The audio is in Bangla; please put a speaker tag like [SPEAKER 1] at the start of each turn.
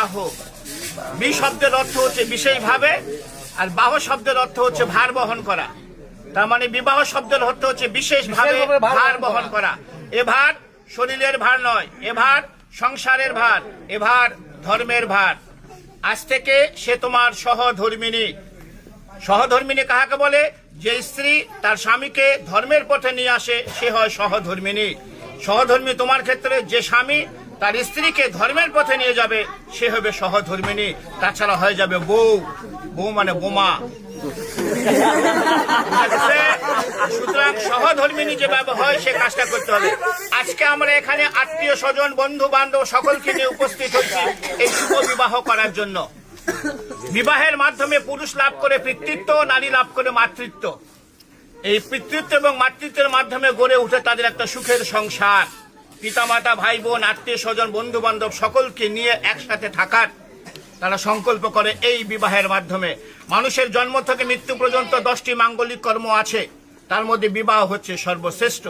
[SPEAKER 1] বিবাহ বি শব্দের অর্থ হচ্ছে বিশেষভাবে আর বাহ শব্দের অর্থ হচ্ছে ভার বহন করা। তার মানে বিবাহ শব্দের অর্থ হচ্ছে বিশেষভাবে
[SPEAKER 2] ভার
[SPEAKER 1] বহন
[SPEAKER 2] করা।
[SPEAKER 1] করা। এ ভার শরীরের ভার নয় এ ভার সংসারের ভার এ ভার ধর্মের ভার। আজ থেকে সে তোমার সহধর্মিনী সহধর্মিনী কাহাকে বলে? যে স্ত্রী তার স্বামীকে ধর্মের পথে নিয়ে আসে সে হয় সহধর্মিনী সহধর্মী তোমার ক্ষেত্রে যে স্বামী তার স্ত্রীকে ধর্মের পথে নিয়ে যাবে। সে হবে সহধর্মিনী। তাছাড়া হয়ে যাবে বউ। বউ মানে বোমা। সুতরাং সহধর্মিনী যেভাবে হয়, সে কাজটা করতে হবে। আজকে আমরা এখানে আত্মীয় স্বজন বন্ধু বান্ধব সকলকে নিয়ে উপস্থিত হচ্ছি এই শুভ বিবাহ করার জন্য। বিবাহের মাধ্যমে পুরুষ লাভ করে পিতৃত্ব, নারী লাভ করে মাতৃত্ব। এই পিতৃত্ব এবং মাতৃত্বের মাধ্যমে গড়ে উঠে তাদের একটা সুখের সংসার। পিতামাতা ভাই বোন আত্মীয় স্বজন বন্ধু বান্ধব সকলকে নিয়ে একসাথে থাকার তারা সংকল্প করে এই বিবাহের মাধ্যমে। মানুষের জন্ম থেকে মৃত্যু পর্যন্ত দশটি মাঙ্গলিক কর্ম আছে। তার মধ্যে বিবাহ হচ্ছে সর্বশ্রেষ্ঠ।